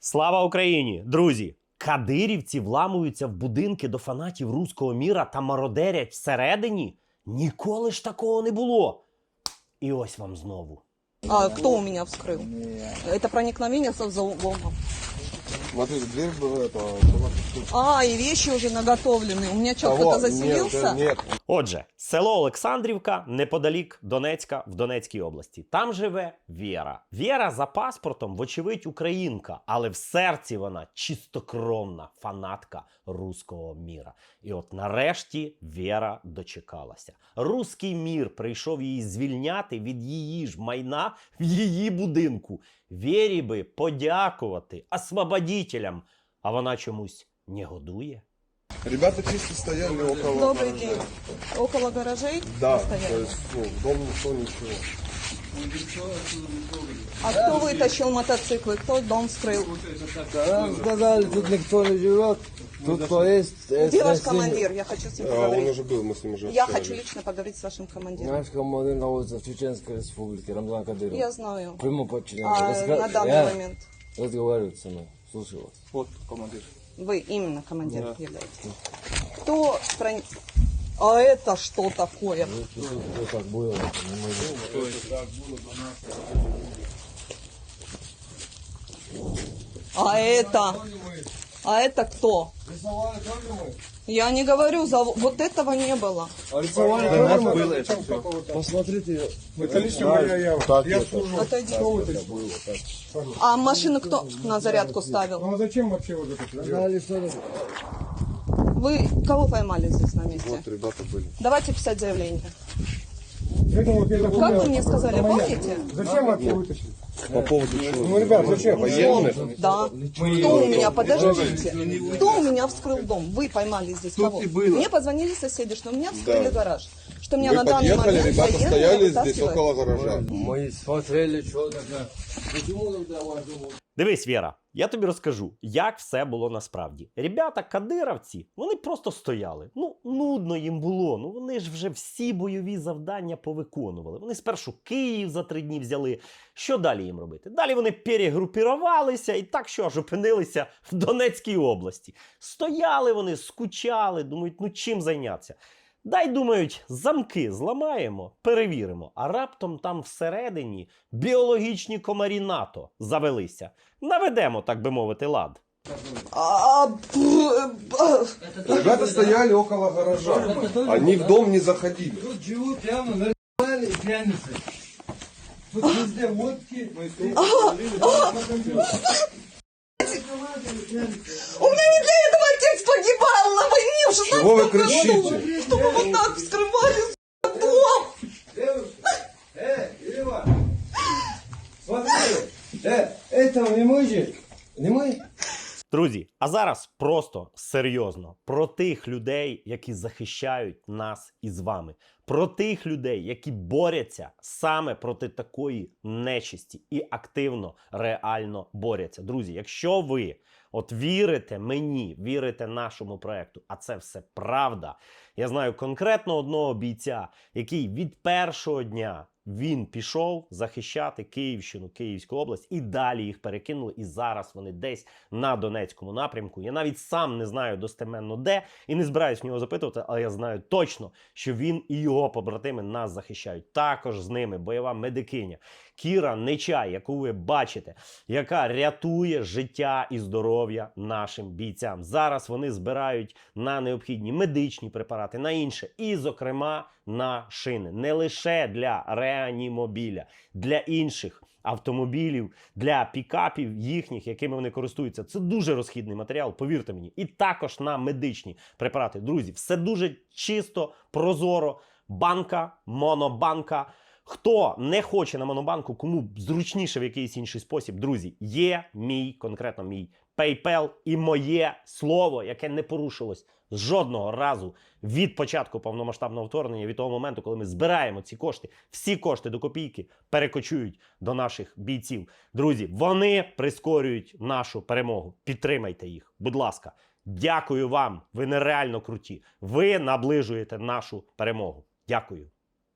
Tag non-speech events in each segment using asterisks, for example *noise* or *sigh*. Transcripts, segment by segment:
Слава Україні! Друзі! Кадирівці вламуються в будинки до фанатів руського міра та мародерять всередині? Ніколи ж такого не було. І ось вам знову. А кто у меня вскрыл? Это проникновение со взломом. Смотри, дверь была это, была А, и вещи уже наготовлены. У меня что, Того, кто-то заселился? Нет, нет. Отже, село Олександрівка неподалік Донецька в Донецькій області. Там живе Вєра. Вєра за паспортом, вочевидь, українка, але в серці вона чистокровна фанатка руського міра. І от нарешті Вєра дочекалася. Руський мір прийшов її звільняти від її ж майна в її будинку. Вєрі би подякувати освободітелям, а вона чомусь не годує. Ребята чисто стояли около Добрый гаража. день. Около гаражей Да, стояли? то есть, ну, дом никто ничего. А кто вытащил мотоциклы? Кто дом вскрыл? Нам сказали, тут никто не живет, тут кто есть... есть Где ваш командир? Я хочу с ним А, он поговорить. уже был, мы с ним уже Я общались. хочу лично поговорить с вашим командиром. Наш командир находится в Чеченской республике, Рамзан Кадыров. Я знаю. Прямо подчинен. А Раска- на данный Я момент разговариваю со мной, слушаю вас. Вот командир. Вы именно командир, да. являетесь. Кто стран... А это что такое? А это... А это кто? Я не говорю, за вот этого не было. Посмотрите, Это лично моя яма. так Я это. служу. Отойди. это было, так. А машину кто на зарядку ставил? Ну а зачем вообще вот это? что это- Вы кого поймали здесь на месте? Вот ребята были. Давайте писать заявление. Это вот я Как вы мне сказали, помните? Зачем вообще вытащили? По поводу чего? Ну, ребят, зачем? Военные? Да. Кто у меня, подождите, кто у меня вскрыл дом? Вы поймали здесь кого? и было. Мне позвонили соседи, что у меня вскрыли Да. гараж. Что меня Вы на данный подъехали, момент ребята военные стояли здесь вытаскивают. около гаража. Мы смотрели, что такое. Почему тогда ваш дом Дивись, Віра, я тобі розкажу, як все було насправді. Ребята, кадировці, вони просто стояли. Ну, нудно їм було. Ну вони ж вже всі бойові завдання повиконували. Вони спершу Київ за три дні взяли. Що далі їм робити? Далі вони перегрупірувалися і так що аж опинилися в Донецькій області. Стояли вони, скучали, думають, ну чим зайнятися. Дай думають, замки зламаємо, перевіримо. А раптом там всередині біологічні комарі НАТО завелися. Наведемо, так би мовити, лад. Б- Ребята стояли около гаража. Они в дом не заходили. Тут живут прямо нормальные пьяницы. Тут везде водки. У меня на войне в 16 Чего вы году. кричите? Чтобы вот так вскрывали сука, дом. Девушка, э, Ива, смотри, э, это не мой же, не мой? Друзі, а зараз просто серйозно про тих людей, які захищають нас із вами, про тих людей, які борються саме проти такої нечисті і активно, реально борються. Друзі, якщо ви от вірите мені, вірите нашому проекту, а це все правда. Я знаю конкретно одного бійця, який від першого дня він пішов захищати Київщину, Київську область, і далі їх перекинули. І зараз вони десь на Донецькому напрямку. Я навіть сам не знаю достеменно де і не збираюсь в нього запитувати, але я знаю точно, що він і його побратими нас захищають. Також з ними бойова медикиня Кіра Нечай, яку ви бачите, яка рятує життя і здоров'я нашим бійцям. Зараз вони збирають на необхідні медичні препарати, на інше, і, зокрема, на шини, не лише для реанімобіля, для інших. Автомобілів для пікапів їхніх, якими вони користуються, це дуже розхідний матеріал, повірте мені, і також на медичні препарати. Друзі, все дуже чисто, прозоро. Банка, монобанка. Хто не хоче на монобанку, кому зручніше в якийсь інший спосіб, друзі, є мій, конкретно мій PayPal і моє слово, яке не порушилось жодного разу від початку повномасштабного вторгнення, від того моменту, коли ми збираємо ці кошти, всі кошти до копійки перекочують до наших бійців. Друзі, вони прискорюють нашу перемогу. Підтримайте їх, будь ласка. Дякую вам. Ви нереально круті. Ви наближуєте нашу перемогу. Дякую.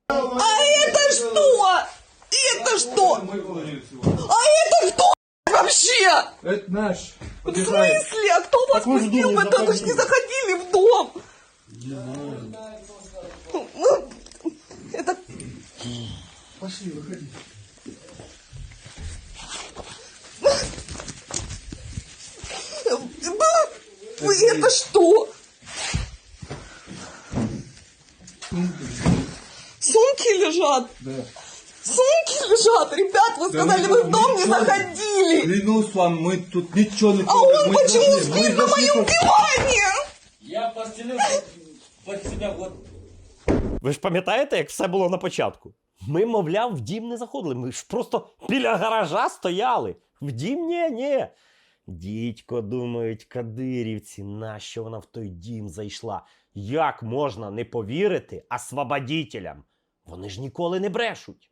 А это что? Это что? А это кто? вообще? Это наш. В смысле? А кто вас вы в пустил? Вы не только ж не заходили в дом. Ну, Это... Пошли, выходи. Вы это что? Сумки лежат. Да. Сумки лежат. Ребят, вы сказали, вы в дом не ничего. заходили. Клянусь вам, мы тут ничего не А он Мы почему зашли, спит мы на зашли моем только- диване? Я постелил под себя вот Ви ж пам'ятаєте, як все було на початку? Ми, мовляв, в дім не заходили. Ми ж просто біля гаража стояли. В дім ні, ні. Дідько, думають кадирівці, нащо вона в той дім зайшла? Як можна не повірити освободітелям? Вони ж ніколи не брешуть.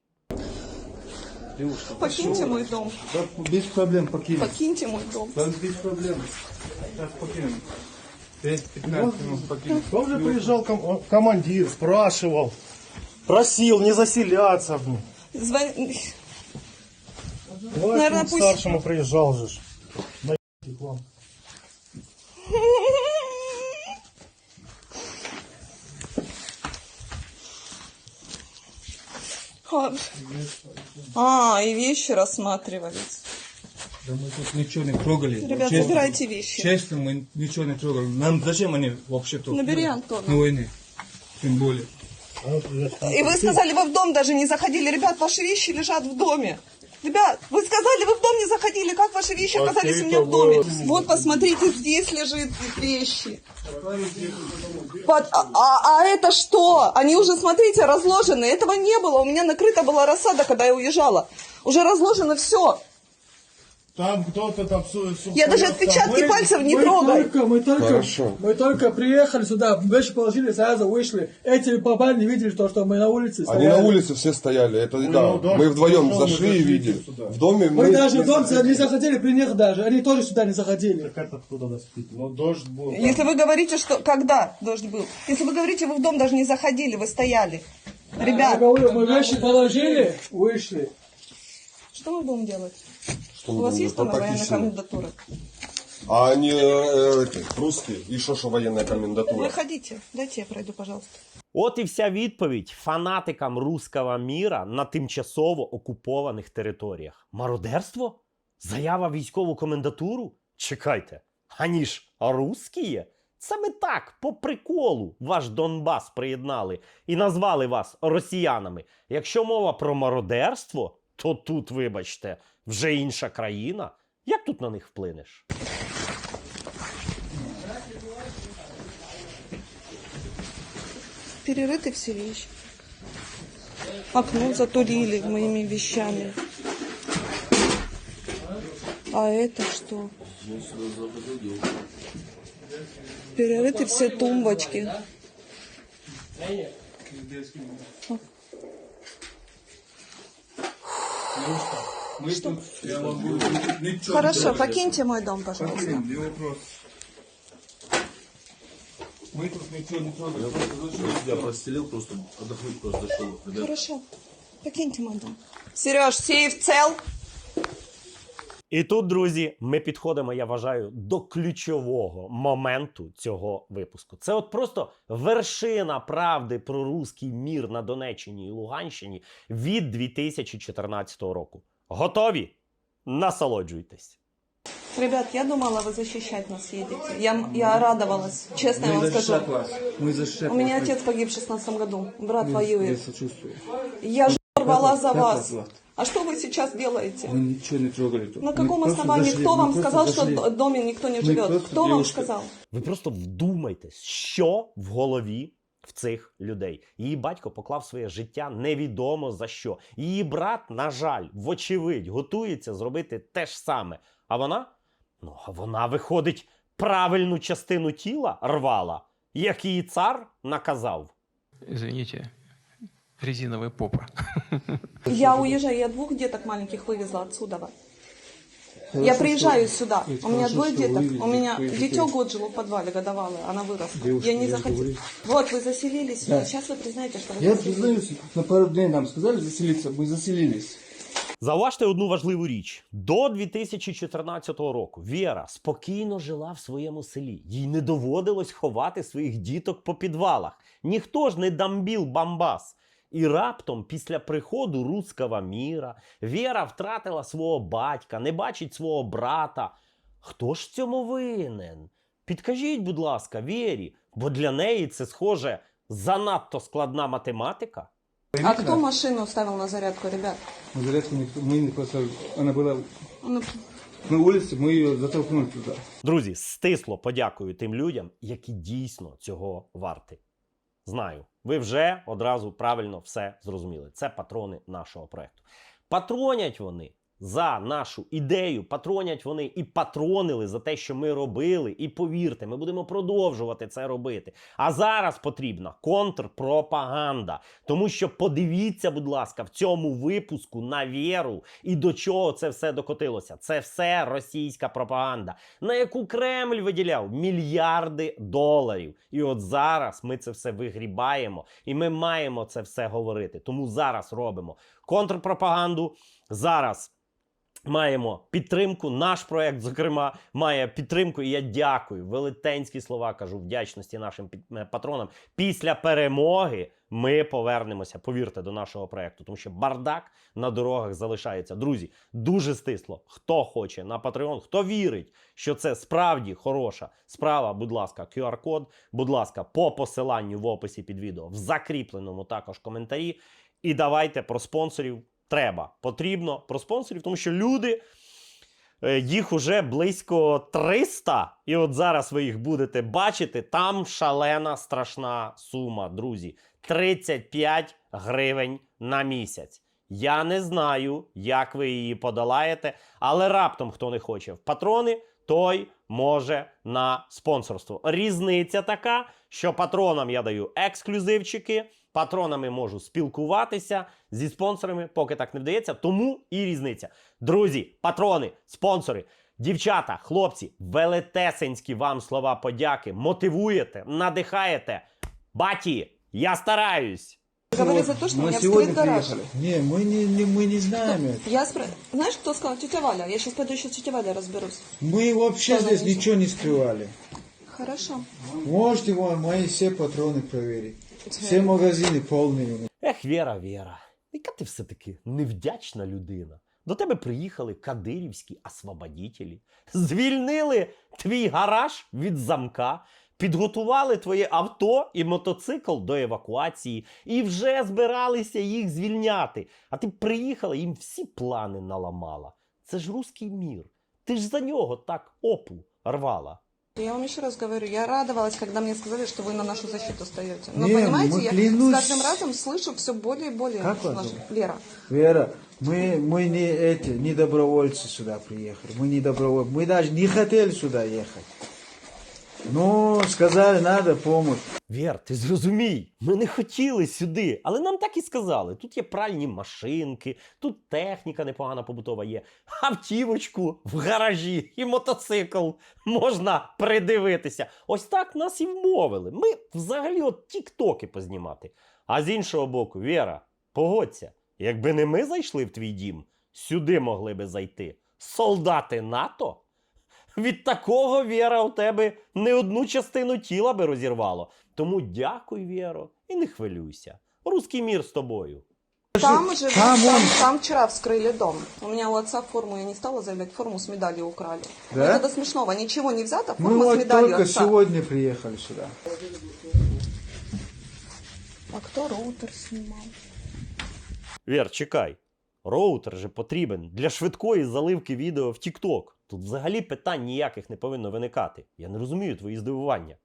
Покиньте мой дом. да, без проблем покинем. Покиньте мой дом. Да, без проблем. Сейчас покинем. 5-15 минут покинем. Тоже приезжал ком- командир, спрашивал, просил не заселяться. Звон- Наверное, к пусть- старшему приезжал же. ж. *laughs* На к вам. А, и вещи рассматривались. Да мы тут ничего не трогали. Ребят, Честно. забирайте вещи. Честно, мы ничего не трогали. Нам зачем они вообще тут? Набери Антона. На войне. Тем более. И вы сказали, вы в дом даже не заходили. Ребят, ваши вещи лежат в доме. Ребят, вы сказали, вы в дом не заходили. Как ваши вещи оказались у меня в доме? Вот, посмотрите, здесь лежит вещи. Под- а, а- а это что? Они уже, смотрите, разложены. Этого не было. У меня накрыта была рассада, когда я уезжала. Уже разложено все. Там кто-то там... Я даже там- отпечатки пальцев не мы трогаю. только, мы только, Хорошо. мы только приехали сюда, вещи положили, сразу вышли. Эти баба не видели то, что мы на улице Они стояли. на улице все стояли. Это да. ну да, мы вдвоем мы зашли и видели. сюда. В доме мы. Мы даже в дом не захотели при них даже, они тоже сюда не заходили. Как туда доспит? Ну, дождь был. Если вы говорите, что... Когда дождь был? Если вы говорите, вы в дом даже не заходили, вы стояли. Я Ребят, говорю, мы вещи положили, вышли. что мы будем делать? Что У мы вас будем? есть Ну, там так военная ищем. комендатура? А они э, э, эти, русские. И что, что военная комендатура? Выходите, дайте я пройду, пожалуйста. От і вся відповідь фанатикам руского міра на тимчасово окупованих територіях. Мародерство? Заява в військову комендатуру? Чекайте, ані ж русські? Саме так, по приколу, ваш Донбас приєднали і назвали вас росіянами. Якщо мова про мародерство, то тут, вибачте, вже інша країна. Як тут на них вплинеш? Перерыты все вещи. Окно затурили моими вещами. А это что? Перерыты все тумбочки. Мы тут, я вам ничего Хорошо, не покиньте мой дом, пожалуйста. Покинем, не вопрос. Мы тут ничего не трогали. Я простелил, просто отдохнуть просто зашел. Ребят, Хорошо, покиньте мой дом. Сереж, сейф цел? І тут, друзі, ми підходимо, я вважаю, до ключового моменту цього випуску. Це от просто вершина правди про руський мір на Донеччині і Луганщині від 2014 року. Готові? Насолоджуйтесь. Ребят, я думала, вы защищать нас едете. Я, я радовалась, честно я Мы вам защищать скажу. вас. Мы защищать У меня вас. отец погиб в 16 году, брат Я воюет. сочувствую. Я ж рвала за как вас. вас зовут? А что вы сейчас делаете? Мы ничего не трогали тут. На Мы каком просто основании? зашли, Кто мы вам просто сказал, зашли. что в доме никто не Мы живет? просто Кто вам девушка. сказал? Ви просто вдумайтесь, що в голові в цих людей. Її батько поклав своє життя невідомо за що. Її брат, на жаль, вочевидь, готується зробити те ж саме. А вона? Ну, а вона виходить правильну частину тіла рвала, як її цар наказав. Извините, резиновая попа. Я уезжаю, я двух деток маленьких вывезла отсюда. Я приезжаю сюда. это У меня хорошо, двое что вы деток. вывезли У меня своих дитё детей. год жило в подвале, годовалое. Она выросла. Девушка, я не я же захотела. говорю. Вот, вы заселились сюда. Да. Сейчас вы признаете, что вы Я заселились. признаюсь, на пару дней нам сказали заселиться, мы заселились. Зауважте одну важливу річ: до 2014 року Віра спокійно жила в своєму селі. Їй не доводилось ховати своїх діток по підвалах. Ніхто ж не дамбіл бамбас. І раптом, після приходу руського міра, Віра втратила свого батька, не бачить свого брата. Хто ж в цьому винен? Підкажіть, будь ласка, Вірі, бо для неї це схоже занадто складна математика. А кто машину ставил на зарядку, ребят? На зарядку никто- мы просто, она была Ну, на улице, мы ее затолкнули туда. Друзі, стисло подякую тим людям, які дійсно цього варті. Знаю, ви вже одразу правильно все зрозуміли. Це патрони нашого проекту. Патронять вони за нашу ідею, патронять вони і патронили за те, що ми робили. І повірте, ми будемо продовжувати це робити. А зараз потрібна контрпропаганда. Тому що подивіться, будь ласка, в цьому випуску на віру і до чого це все докотилося. Це все російська пропаганда, на яку Кремль виділяв мільярди доларів. І от зараз ми це все вигрібаємо, і ми маємо це все говорити. Тому зараз робимо контрпропаганду. Зараз маємо підтримку. Наш проект, зокрема, має підтримку. І я дякую. Велетенські слова кажу вдячності нашим е, патронам. Після перемоги ми повернемося, повірте, до нашого проекту, тому що бардак на дорогах залишається. Друзі, дуже стисло. Хто хоче на Patreon, хто вірить, що це справді хороша справа. Будь ласка, QR-код, будь ласка, по посиланню в описі під відео, в закріпленому також коментарі. І давайте про спонсорів. Треба, потрібно про спонсорів, тому що люди. е, Їх уже близько 300, і от зараз ви їх будете бачити. Там шалена страшна сума, друзі. 35 гривень на місяць. Я не знаю, як ви її подолаєте, але раптом хто не хоче в патрони, той може на спонсорство. Різниця така, що патронам я даю ексклюзивчики, патронами можу спілкуватися зі спонсорами, поки так не вдається. Тому і різниця. Друзі, патрони, спонсори. Дівчата, хлопці, велетесенські вам слова подяки. Мотивуєте, надихаєте. Баті, я стараюсь. говори за то, что у меня вскрыт гараж. Не, мы не, не, мы не знаем это. Я спро... Знаешь, кто сказал? Тетя Валя. Я сейчас пойду еще с тетей Валей разберусь. Мы вообще Что здесь написано? ничего не скрывали. Хорошо. Можете вон мои все патроны проверить. Все магазины полные. Ех, Віра, Віра, яка ти все-таки невдячна людина. До тебе приїхали кадирівські освободітелі, звільнили твій гараж від замка, підготували твоє авто і мотоцикл до евакуації і вже збиралися їх звільняти. А ти приїхала, їм всі плани наламала. Це ж руський мір. Ти ж за нього так опу рвала. Я вам еще раз говорю, я радовалась, когда мне сказали, что вы на нашу защиту стоите. Но Не, понимаете, мы я клянусь- с каждым разом слышу все более и более. Как вас зовут? Лера. Вера, мы, мы не эти, не добровольцы сюда приехали. Мы не добровольцы. Мы даже не хотели сюда ехать. Ну, сказали, надо помощь. Вір, ти зрозумій, ми не хотіли сюди, але нам так і сказали. Тут є пральні машинки, тут техніка непогана побутова є, автівочку в гаражі і мотоцикл можна придивитися. Ось так нас і вмовили. Ми взагалі от тіктоки познімати. А з іншого боку, Віра, погодься, якби не ми зайшли в твій дім, сюди могли би зайти солдати НАТО. Від такого Віра у тебе не одну частину тіла би розірвало. Тому дякуй, Віро, і не хвилюйся. Руський мір з тобою. Там же, Там там, он- там вчера вскрыли дом. У меня у отца форму, я не стала заявлять, форму с медалью украли. Да? Вот это смешного, ничего не взято, Мы форма с вот медалью только отца. сегодня приехали сюда. А кто роутер снимал? Вір, чекай. Роутер же потрібен для швидкої заливки відео в TikTok. Тут взагалі питань ніяких не повинно виникати. Я не розумію твої здивування.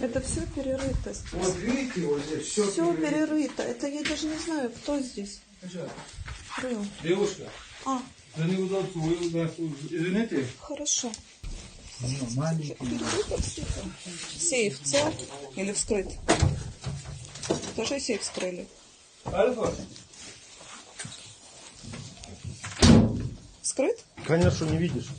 Это все перерыто здесь. Вот видите, вот здесь все, Все перерыто. Это я даже не знаю, кто здесь рыл. Девушка, А, за неудобство вы нас извините. хорошо. маленький. Перерыто все. Сейф цел или вскрыт? Тоже сейф вскрыли. Альфа, Вскрыт? конечно, не видишь.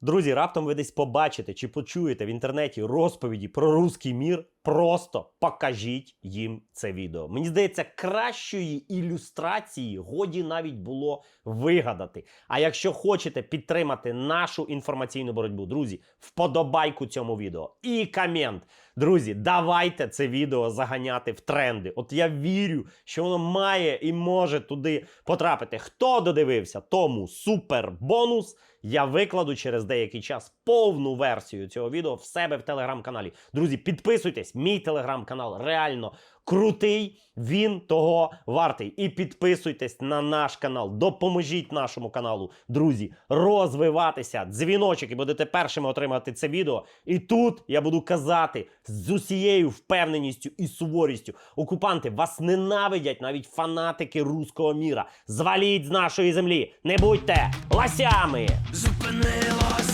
Друзі, раптом ви десь побачите чи почуєте в інтернеті розповіді про руський мір. Просто покажіть їм це відео. Мені здається, кращої ілюстрації годі навіть було вигадати. А якщо хочете підтримати нашу інформаційну боротьбу, друзі, вподобайку цьому відео і комент. Друзі, давайте це відео заганяти в тренди. От я вірю, що воно має і може туди потрапити. Хто додивився, тому супер бонус. Я викладу через деякий час повну версію цього відео в себе в телеграм-каналі. Друзі, підписуйтесь, мій телеграм-канал реально крутий, він того вартий. І підписуйтесь на наш канал. Допоможіть нашому каналу, друзі, розвиватися. Дзвіночок і будете першими отримати це відео. І тут я буду казати з усією впевненістю і суворістю. Окупанти вас ненавидять навіть фанатики руського міра. Зваліть з нашої землі, не будьте ласями! Зупинилося,